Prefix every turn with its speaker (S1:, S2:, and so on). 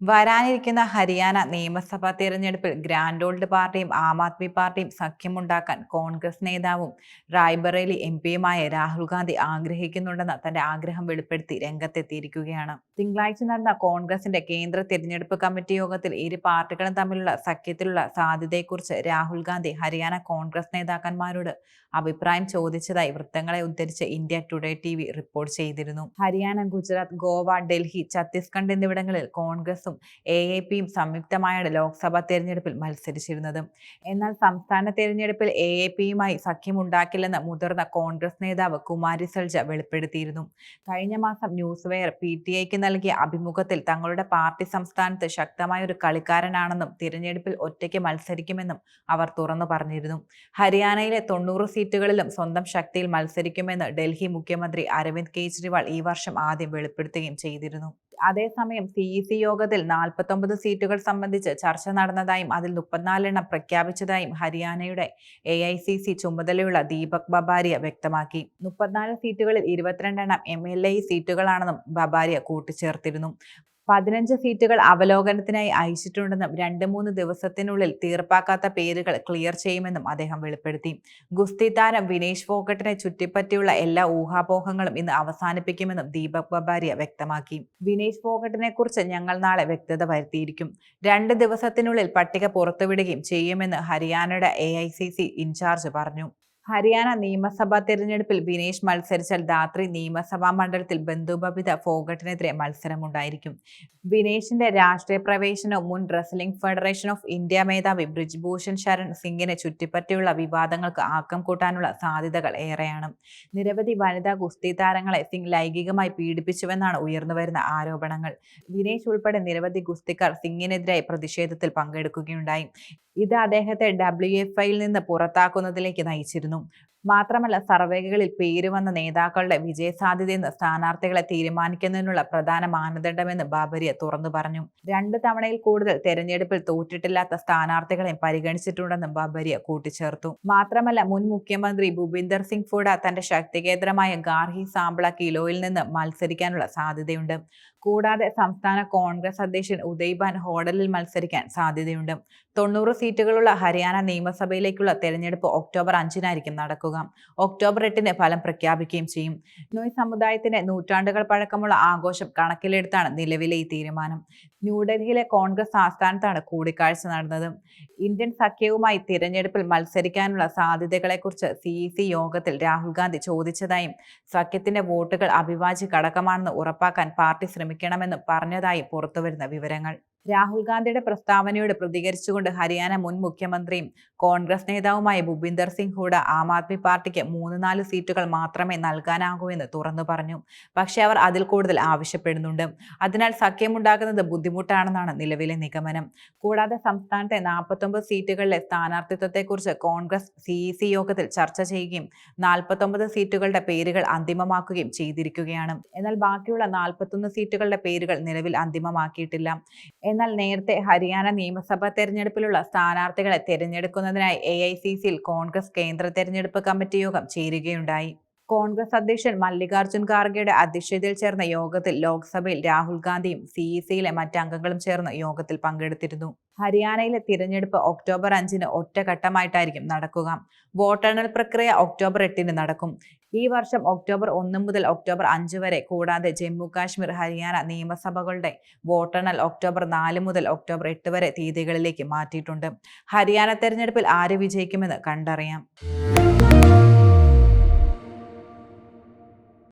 S1: വരാനിരിക്കുന്ന ഹരിയാന നിയമസഭാ തിരഞ്ഞെടുപ്പിൽ ഗ്രാൻഡ് ഓൾഡ് പാർട്ടിയും ആം ആദ്മി പാർട്ടിയും സഖ്യമുണ്ടാക്കാൻ കോൺഗ്രസ് നേതാവും റായ്ബറേലി എം പിയുമായ രാഹുൽ ഗാന്ധി ആഗ്രഹിക്കുന്നുണ്ടെന്ന് തന്റെ ആഗ്രഹം വെളിപ്പെടുത്തി രംഗത്തെത്തിയിരിക്കുകയാണ്. തിങ്കളാഴ്ച നടന്ന കോൺഗ്രസിന്റെ കേന്ദ്ര തിരഞ്ഞെടുപ്പ് കമ്മിറ്റി യോഗത്തിൽ ഇരു പാർട്ടികളും തമ്മിലുള്ള സഖ്യത്തിലുള്ള സാധ്യതയെക്കുറിച്ച് രാഹുൽ ഗാന്ധി ഹരിയാന കോൺഗ്രസ് നേതാക്കന്മാരോട് അഭിപ്രായം ചോദിച്ചതായി വൃത്തങ്ങളെ ഉദ്ധരിച്ച് ഇന്ത്യ ടുഡേ ടി റിപ്പോർട്ട് ചെയ്തിരുന്നു. ഹരിയാന ഗുജറാത്ത് ഗോവ ഡൽഹി ഛത്തീസ്ഗഡ് എന്നിവിടങ്ങളിൽ കോൺഗ്രസും എ എ പിയും സംയുക്തമായാണ് ലോക്സഭാ തെരഞ്ഞെടുപ്പിൽ മത്സരിച്ചിരുന്നത്. എന്നാൽ സംസ്ഥാന തെരഞ്ഞെടുപ്പിൽ എ എ പിയുമായി സഖ്യമുണ്ടാക്കില്ലെന്ന് മുതിർന്ന കോൺഗ്രസ് നേതാവ് കുമാരി സൽജ വെളിപ്പെടുത്തിയിരുന്നു. കഴിഞ്ഞ മാസം ന്യൂസ് വെയർ പി ടി ഐക്ക് നൽകിയ അഭിമുഖത്തിൽ തങ്ങളുടെ പാർട്ടി സംസ്ഥാനത്ത് ശക്തമായ ഒരു കളിക്കാരനാണെന്നും തിരഞ്ഞെടുപ്പിൽ ഒറ്റയ്ക്ക് മത്സരിക്കുമെന്നും അവർ തുറന്നു പറഞ്ഞിരുന്നു. ഹരിയാനയിലെ തൊണ്ണൂറ് സീറ്റുകളിലും സ്വന്തം ശക്തിയിൽ മത്സരിക്കുമെന്ന് ഡൽഹി മുഖ്യമന്ത്രി അരവിന്ദ് കെജ്രിവാൾ ഈ വർഷം ആദ്യം വെളിപ്പെടുത്തുകയും ചെയ്തിരുന്നു. അതേസമയം സി ഇ സി യോഗത്തിൽ നാൽപ്പത്തൊമ്പത് സീറ്റുകൾ സംബന്ധിച്ച് ചർച്ച നടന്നതായും അതിൽ മുപ്പത്തിനാലെണ്ണം പ്രഖ്യാപിച്ചതായും ഹരിയാനയുടെ എ ഐ സി സി ചുമതലയുള്ള ദീപക് ബബാരിയ വ്യക്തമാക്കി. മുപ്പത്തിനാല് സീറ്റുകളിൽ ഇരുപത്തിരണ്ടെണ്ണം എം എൽ എ സീറ്റുകളാണെന്നും ബബാരിയ കൂട്ടിച്ചേർത്തിരുന്നു. പതിനഞ്ച് സീറ്റുകൾ അവലോകനത്തിനായി അയച്ചിട്ടുണ്ടെന്നും രണ്ട് മൂന്ന് ദിവസത്തിനുള്ളിൽ തീർപ്പാക്കാത്ത പേരുകൾ ക്ലിയർ ചെയ്യുമെന്നും അദ്ദേഹം വെളിപ്പെടുത്തി. ഗുസ്തി താരം വിനേഷ് ഫോക്കട്ടിനെ ചുറ്റിപ്പറ്റിയുള്ള എല്ലാ ഊഹാപോഹങ്ങളും ഇന്ന് അവസാനിപ്പിക്കുമെന്നും ദീപക് ബബാരിയ വ്യക്തമാക്കി. വിനേഷ് ഫോക്കട്ടിനെ കുറിച്ച് ഞങ്ങൾ നാളെ വ്യക്തത വരുത്തിയിരിക്കും. രണ്ട് ദിവസത്തിനുള്ളിൽ പട്ടിക പുറത്തുവിടുകയും ചെയ്യുമെന്ന് ഹരിയാനയുടെ എ ഇൻചാർജ് പറഞ്ഞു. ഹരിയാന നിയമസഭാ തെരഞ്ഞെടുപ്പിൽ വിനേഷ് മത്സരിച്ചാൽ ധാത്രി നിയമസഭാ മണ്ഡലത്തിൽ ബന്ധുബബിത ഫോഗട്ടിനെതിരെ മത്സരമുണ്ടായിരിക്കും. വിനേഷിന്റെ രാഷ്ട്രീയ പ്രവേശനവും മുൻ റെസ്ലിംഗ് ഫെഡറേഷൻ ഓഫ് ഇന്ത്യ മേധാവി ബ്രിജ്ഭൂഷൺ ശരൺ സിംഗിനെ ചുറ്റിപ്പറ്റിയുള്ള വിവാദങ്ങൾക്ക് ആക്കം കൂട്ടാനുള്ള സാധ്യതകൾ ഏറെയാണ്. നിരവധി വനിതാ ഗുസ്തി താരങ്ങളെ സിംഗ് ലൈംഗികമായി പീഡിപ്പിച്ചുവെന്നാണ് ഉയർന്നുവരുന്ന ആരോപണങ്ങൾ. വിനേഷ് ഉൾപ്പെടെ നിരവധി ഗുസ്തിക്കാർ സിംഗിനെതിരായി പ്രതിഷേധത്തിൽ പങ്കെടുക്കുകയുണ്ടായി. ഇത് അദ്ദേഹത്തെ ഡബ്ല്യു എഫ് ഐയിൽ നിന്ന് പുറത്താക്കുന്നതിലേക്ക് നയിച്ചിരുന്നു. Donc, മാത്രമല്ല സർവേകളിൽ പേര് വന്ന നേതാക്കളുടെ വിജയസാധ്യതയെന്ന് സ്ഥാനാർത്ഥികളെ തീരുമാനിക്കുന്നതിനുള്ള പ്രധാന മാനദണ്ഡമെന്ന് ബാബരിയ തുറന്നു പറഞ്ഞു. രണ്ട് തവണയിൽ കൂടുതൽ തെരഞ്ഞെടുപ്പിൽ തോറ്റിട്ടില്ലാത്ത സ്ഥാനാർത്ഥികളെയും പരിഗണിച്ചിട്ടുണ്ടെന്നും ബാബരിയ കൂട്ടിച്ചേർത്തു. മാത്രമല്ല മുൻ മുഖ്യമന്ത്രി ഭൂപിന്ദർ സിംഗ് ഫുഡ തന്റെ ശക്തികേന്ദ്രമായ ഗാർഹി സാമ്പിള കിലോയിൽ നിന്ന് മത്സരിക്കാനുള്ള സാധ്യതയുണ്ട്. കൂടാതെ സംസ്ഥാന കോൺഗ്രസ് അധ്യക്ഷൻ ഉദയ്ബാൻ ഹോഡലിൽ മത്സരിക്കാൻ സാധ്യതയുണ്ട്. തൊണ്ണൂറ് സീറ്റുകളുള്ള ഹരിയാന നിയമസഭയിലേക്കുള്ള തെരഞ്ഞെടുപ്പ് ഒക്ടോബർ അഞ്ചിനായിരിക്കും നടക്കുക. ഒക്ടോബർ എട്ടിന് ഫലം പ്രഖ്യാപിക്കുകയും ചെയ്യും. നോയ് സമുദായത്തിന് നൂറ്റാണ്ടുകൾ പഴക്കമുള്ള ആഘോഷം കണക്കിലെടുത്താണ് നിലവിലെ ഈ തീരുമാനം. ന്യൂഡൽഹിയിലെ കോൺഗ്രസ് ആസ്ഥാനത്താണ് കൂടിക്കാഴ്ച നടന്നത്. ഇന്ത്യൻ സഖ്യവുമായി തിരഞ്ഞെടുപ്പിൽ മത്സരിക്കാനുള്ള സാധ്യതകളെക്കുറിച്ച് സി ഇ സി യോഗത്തിൽ രാഹുൽ ഗാന്ധി ചോദിച്ചതായും സഖ്യത്തിന്റെ വോട്ടുകൾ അവിഭാജ്യ ഘടകമാണെന്ന് ഉറപ്പാക്കാൻ പാർട്ടി ശ്രമിക്കണമെന്നും പറഞ്ഞതായി പുറത്തുവരുന്ന വിവരങ്ങൾ. രാഹുൽ ഗാന്ധിയുടെ പ്രസ്താവനയോട് പ്രതികരിച്ചുകൊണ്ട് ഹരിയാന മുൻ മുഖ്യമന്ത്രിയും കോൺഗ്രസ് നേതാവുമായ ഭൂപിന്ദർ സിംഗ് ഹൂഡ ആം ആദ്മി പാർട്ടിക്ക് മൂന്ന് നാല് സീറ്റുകൾ മാത്രമേ നൽകാനാകൂ എന്ന് തുറന്നു പറഞ്ഞു. പക്ഷേ അവർ അതിൽ കൂടുതൽ ആവശ്യപ്പെടുന്നുണ്ട്. അതിനാൽ സഖ്യമുണ്ടാക്കുന്നത് ബുദ്ധിമുട്ടാണെന്നാണ് നിലവിലെ നിഗമനം. കൂടാതെ സംസ്ഥാനത്തെ നാൽപ്പത്തൊമ്പത് സീറ്റുകളിലെ സ്ഥാനാർത്ഥിത്വത്തെക്കുറിച്ച് കോൺഗ്രസ് സി സി യോഗത്തിൽ ചർച്ച ചെയ്യുകയും നാൽപ്പത്തൊമ്പത് സീറ്റുകളുടെ പേരുകൾ അന്തിമമാക്കുകയും ചെയ്തിരിക്കുകയാണ്. എന്നാൽ ബാക്കിയുള്ള നാൽപ്പത്തൊന്ന് സീറ്റുകളുടെ പേരുകൾ നിലവിൽ അന്തിമമാക്കിയിട്ടില്ല. എന്നാൽ നേരത്തെ ഹരിയാന നിയമസഭാ തെരഞ്ഞെടുപ്പിലുള്ള സ്ഥാനാർത്ഥികളെ തെരഞ്ഞെടുക്കുന്നതിനായി എ കോൺഗ്രസ് കേന്ദ്ര തെരഞ്ഞെടുപ്പ് കമ്മിറ്റി യോഗം ചേരുകയുണ്ടായി. കോൺഗ്രസ് അധ്യക്ഷൻ മല്ലികാർജുൻ ഖാർഗെയുടെ അധ്യക്ഷതയിൽ ചേർന്ന യോഗത്തിൽ ലോക്സഭയിൽ രാഹുൽ ഗാന്ധിയും സി ഇ സിയിലെ മറ്റംഗങ്ങളും ചേർന്ന് യോഗത്തിൽ പങ്കെടുത്തിരുന്നു. ഹരിയാനയിലെ തിരഞ്ഞെടുപ്പ് ഒക്ടോബർ അഞ്ചിന് ഒറ്റഘട്ടമായിട്ടായിരിക്കും നടക്കുക. വോട്ടെണ്ണൽ പ്രക്രിയ ഒക്ടോബർ എട്ടിന് നടക്കും. ഈ വർഷം ഒക്ടോബർ ഒന്ന് മുതൽ ഒക്ടോബർ അഞ്ച് വരെ കൂടാതെ ജമ്മു കാശ്മീർ ഹരിയാന നിയമസഭകളുടെ വോട്ടെണ്ണൽ ഒക്ടോബർ നാല് മുതൽ ഒക്ടോബർ എട്ട് വരെ തീയതികളിലേക്ക് മാറ്റിയിട്ടുണ്ട്. ഹരിയാന തെരഞ്ഞെടുപ്പിൽ ആര് വിജയിക്കുമെന്ന് കണ്ടറിയാം.